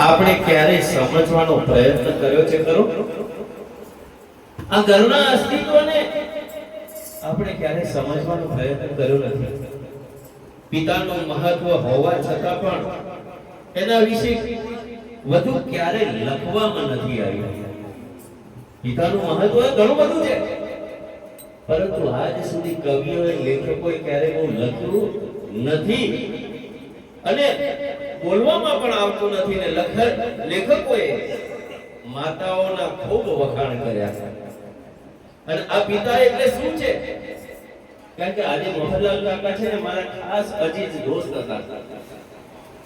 આપણે ક્યારેય સમજવાનો પ્રયત્ન કર્યો છે ખરો? આ ઘરના અસ્તિત્વને આપણે ક્યારેય સમજવાનો પ્રયત્ન કર્યો નથી. પિતાનું મહત્વ હોવા છતાં પણ એના વિશે વધુ ક્યારે લખવામાં નથી આવ્યું. પિતાનું મહત્વ ઘણું બધું છે. પરંતુ આજ સુધી કવિઓએ લેખકોએ ક્યારેય બહુ લખ્યું નથી. અને બોલવામાં પણ આવતું નથી ને લખક લેખકોએ માતાઓના ખૂબ વખાણ કર્યા છે. અને આ પિતા એટલે શું છે? કારણ કે આજે મોહનલાલ કાકા છે ને મારા ખાસ અજીજ દોસ્ત હતા.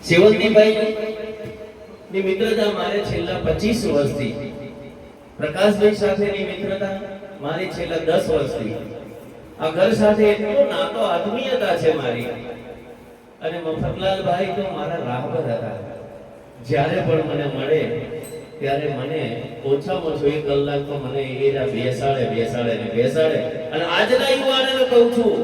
સેવંતીભાઈ ની મિત્રતા મારે છેલ્લા 25 વર્ષથી. પ્રકાશભાઈ સાથેની મિત્રતા મારી છેલ્લા 10 વર્ષથી. આ ઘર સાથે એટલો નાતો આત્મીયતા છે મારી. અને મફતલાલભાઈ તો મારા રાહબર હતા. જ્યારે પણ મને મળે, ત્યારે મને ઓછામાં ઓછો એક કલાક તો મને એ બેસાડે બેસાડે ને બેસાડે. અને આજના યુવાનોને કહું છું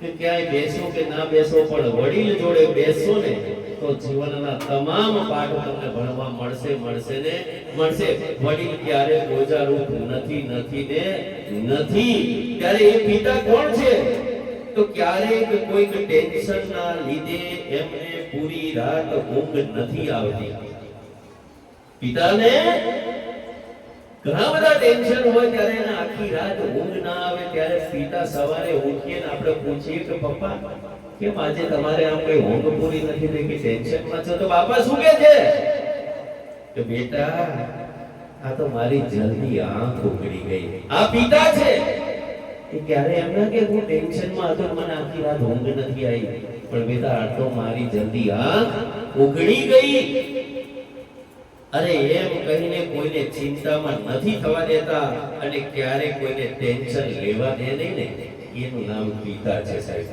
કે ક્યાંય બેસો કે ના બેસો, પણ વડીલ જોડે બેસો ને તો જીવનના તમામ પાઠો તમને ભણવા મળશે મળશે ને મળશે. વડીલ ક્યારે બોજારૂપ નથી નથી ને નથી. ત્યારે એ પિતા કોણ છે? તો ક્યારેક કોઈક ટેન્શન ના લીધે એમને પૂરી રાત ઊંઘ નથી આવતી. પિતાને ઘણા બધા ટેન્શન હોય ત્યારે એને આખી રાત ઊંઘ ના આવે, ત્યારે પિતા સવારે ઉઠીએ ને આપણે પૂછીએ કે પપ્પા, કેમ આજે તમારે આમ કઈ ઊંઘ પૂરી નથી થઈ? કે ટેન્શનમાં છો? તો બાપા શું કે છે? કે બેટા, આ તો મારી જલ્દી આંખ ઉગડી ગઈ. આ પિતા છે. એ ક્યારે એમ ના કે હું ટેન્શનમાં હતો, મને આખી રાત ઊંઘ નથી આવી. પણ બેટા, આ મારી જલ્દી આંખ ઉઘડી ગઈ. અરે એમ કહીને કોઈને ચિંતામાં નથી થવા દેતા અને ક્યારે કોઈને ટેન્શન લેવા દે નહીં ને, એનું નામ પિતા છે સાહેબ.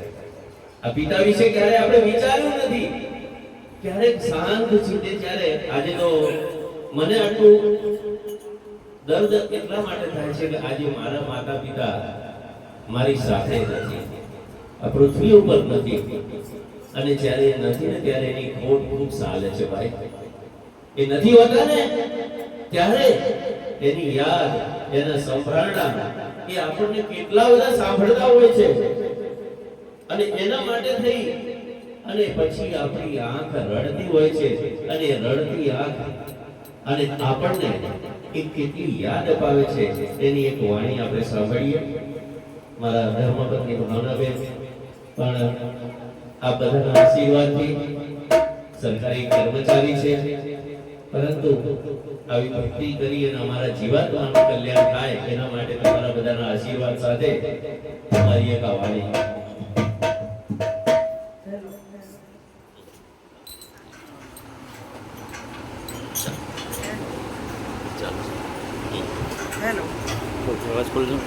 આ પિતા વિશે ક્યારે આપણે વિચાર્યું નથી. ક્યારે શાંત ચિત્તે જ્યારે આજે તો મને આટલું દર્દ એટલા માટે થાય છે કે આજે મારા માતા પિતા મારી સાથે નથી. આ પૃથ્વી ઉપર નથી. અને જ્યારે એ નથી ને ત્યારે એની ખોટ ખૂબ ચાલે છે ભાઈ. એ નથી હોતા ને, ત્યારે એની યાદ, એના સંભળાણા એ આપણને કેટલા બધા સાંભળતા હોય છે. અને એના માટે થઈ અને પછી આપણી આંખ રડતી હોય છે. અને રડતી આંખ અને આપણને એ કેટલી યાદ અપાવે છે. એની એક વાણી આપણે સાંભળીએ. મારા ધર્મપત્ની ભાવનાબેન પણ આ બધાના આશીર્વાદથી સરકારી કર્મચારી છે. પરંતુ આવી ભક્તિ કરી અને અમારા જીવાત્માનું કલ્યાણ થાય એના માટે તમારા બધાના આશીર્વાદ સાથે તમારી એક આ વાણી. હેલો. અવાજ ખોલજો.